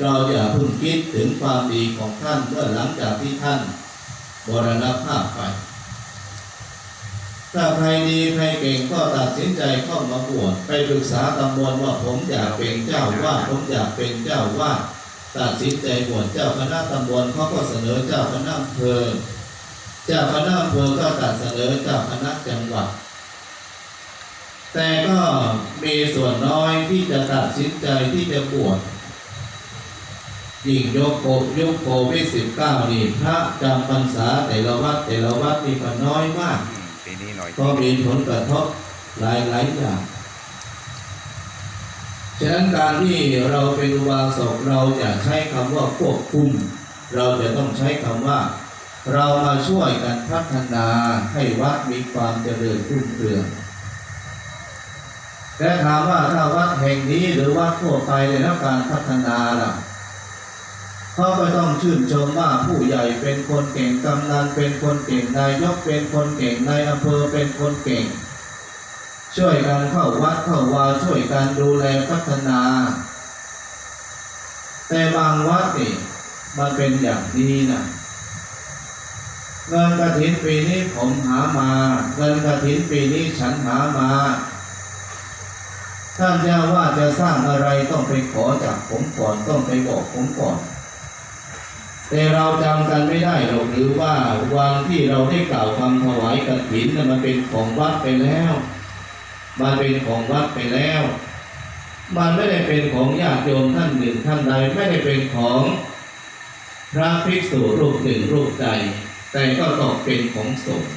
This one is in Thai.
เราอย่าเพิ่งคิดถึงความดีของท่านเมื่อหลังจากที่ท่านบรณภาพไป ถ้าใครดีใครเก่งก็ตัดสินใจเข้ามาบวชไปปรึกษาตำบลว่าผมอยากเป็นเจ้าวาดผมอยากเป็นเจ้าวาดตัดสินใจบวชเจ้าคณะตำบลเขาก็เสนอเจ้าคณะอำเภอเจ้าคณะอำเภอก็ตัดเสนอเจ้าคณะจังหวัด แต่ก็มีส่วนน้อยที่จะตัดสินใจที่จะบวช ยิ่งยกโคยุคโควิดสิบเก้านี่พระจำพรรษาแต่ละวัดแต่ละวัดนี่ก็น้อยมากอืมปีนี้หน่อยก็มีผลกระทบหลายหลายๆอย่างฉะนั้นการที่เราเป็นอุบาสกเราอย่าใช้คำว่าควบคุม เราจะต้องใช้คำว่า เรามาช่วยกันพัฒนาให้วัดมีความเจริญรุ่งเรืองแต่ถามว่าถ้าวัดแห่งนี้หรือวัดทั่วไปได้รับการพัฒนาล่ะ เขาก็ต้องชื่นชมว่าผู้ใหญ่เป็นคนเก่งกำนันเป็นคนเก่งนายกเป็นคนเก่งนายอำเภอเป็นคนเก่ง ช่วยกันเข้าวัดเข้าวาช่วยกันดูแลพัฒนา แต่บางวัดนี่มันเป็นอย่างนี้นะเงินกระถินปีนี้ผมหามา เงินกระถินปีนี้ฉันหามา ท่านเจ้าว่าจะสร้างอะไรต้องไปขอจากผมก่อนต้องไปบอกผมก่อน แต่เราจำกันไม่ได้หรอกหรือว่าวันที่เราได้กล่าวคำถวายกฐินนั้นมันเป็นของวัดไปแล้ว มันเป็นของวัดไปแล้ว มันไม่ได้เป็นของญาติโยมท่านหนึ่งท่านใดไม่ได้เป็นของพระภิกษุรูปหนึ่งรูปใดแต่ก็ต้อเป็นของสงฆ์